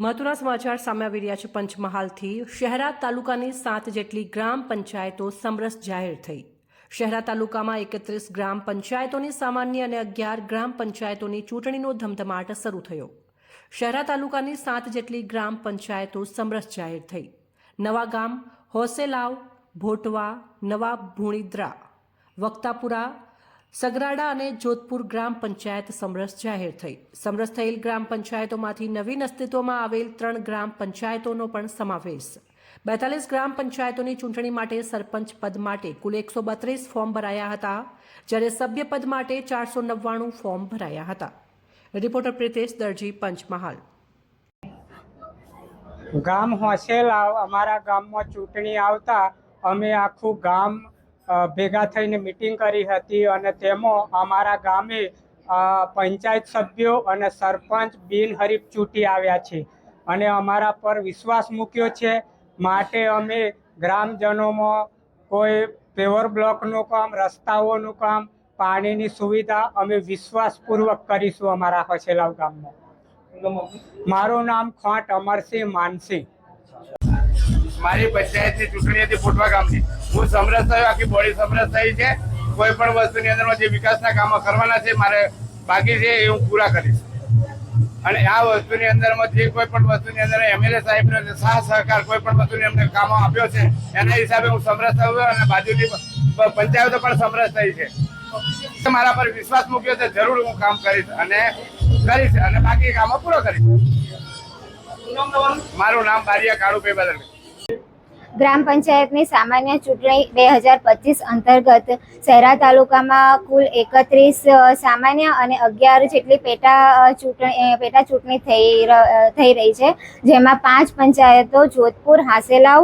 મહત્વના સમાચાર સામે આવી રહ્યા છે પંચમહાલથી. શહેરા તાલુકાની સાત જેટલી ગ્રામ પંચાયતો સમરસ જાહેર થઈ. શહેરા તાલુકામાં એકત્રીસ ગ્રામ પંચાયતોની સામાન્ય અને અગિયાર ગ્રામ પંચાયતોની ચૂંટણીનો ધમધમાટ શરૂ થયો. શહેરા તાલુકાની સાત જેટલી ગ્રામ પંચાયતો સમરસ જાહેર થઈ. નવા ગામ હોસેલાવ, ભોટવા, નવા ભૂણીદ્રા, વક્તાપુરા સગરાડા અને જોધપુર ગ્રામ પંચાયત સમરસ જાહેર થઈ. સમરસ થયેલ ગ્રામ પંચાયતોમાંથી નવીન અસ્તિત્વમાં આવેલ ત્રણ ગ્રામ પંચાયતોનો પણ સમાવેશ. બેતાલીસ ગ્રામ પંચાયતોની ચૂંટણી માટે સરપંચ પદ માટે કુલ એકસો બત્રીસ ફોર્મ ભરાયા હતા, જ્યારે સભ્ય પદ માટે ચારસો નવ્વાણું ફોર્મ ભરાયા હતા. રિપોર્ટર પ્રિતેશ દરજી, પંચમહાલ. ગામ હોસેલા અમારા ગામમાં ચૂંટણી આવતા અમે આખું ગામ ભેગા થઈને મિટિંગ કરી હતી અને તેમાં અમારા ગામે પંચાયત સભ્યો અને સરપંચ બિનહરીફ ચૂંટી આવ્યા છે. અને અમારા પર વિશ્વાસ મૂક્યો છે. માટે અમે ગ્રામજનોમાં કોઈ પેવર બ્લોકનું કામ રસ્તાઓનું કામ પાણીની સુવિધા અમે વિશ્વાસપૂર્વક કરીશું અમારા હસેલાવ ગામમાં. મારું નામ ખોટ અમરસિંહ માનસિંહ. મારી પંચાયતની ચૂંટણી હતી ફોટવા ગામની. હું સમરસ થયો આખી બોડી સમરસ થઈ છે. કોઈ પણ વસ્તુની અંદરમાં જે વિકાસના કામો કરવાના છે મારે બાકી છે એ હું પૂરા કરીશ. અને આ વસ્તુની અંદરમાં જે કોઈ પણ વસ્તુની અંદર એમએલએ સાહેબનો જે સાહ સહકાર કોઈ પણ વસ્તુની અમને કામો આપ્યો છે એના હિસાબે હું સમરસ થયો અને બાજુની પંચાયતો પણ સમરસ થઈ છે. મારા પર વિશ્વાસ મૂક્યો છે જરૂર હું કામ કરીશ અને કરીશ અને બાકી કામો પૂરો કરીશ. મારું નામ બારિયા કાળુભાઈ બદલ. ગ્રામ પંચાયતની સામાન્ય ચૂંટણી બે હજાર પચીસ અંતર્ગત શહેરા તાલુકામાં કુલ એકત્રીસ સામાન્ય અને અગિયાર જેટલી પેટા ચૂંટણી પેટા ચૂંટણી થઈ થઈ રહી છે. જેમાં પાંચ પંચાયતો જોધપુર, હાસેલાવ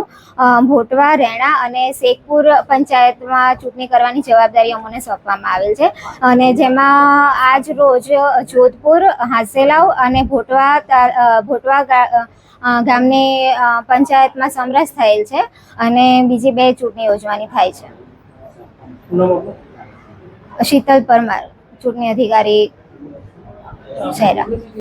ભોટવા, રેણા અને શેખપુર પંચાયતમાં ચૂંટણી કરવાની જવાબદારી અમને સોંપવામાં આવેલ છે. અને જેમાં આજ રોજ જોધપુર, હાસેલાવ અને ભોટવા ભોટવા ગામની પંચાયતમાં સમરસ થયેલ છે અને બીજી બે ચૂંટણી યોજવાની થાય છે. શીતલ પરમાર ચૂંટણી અધિકારી શહેરા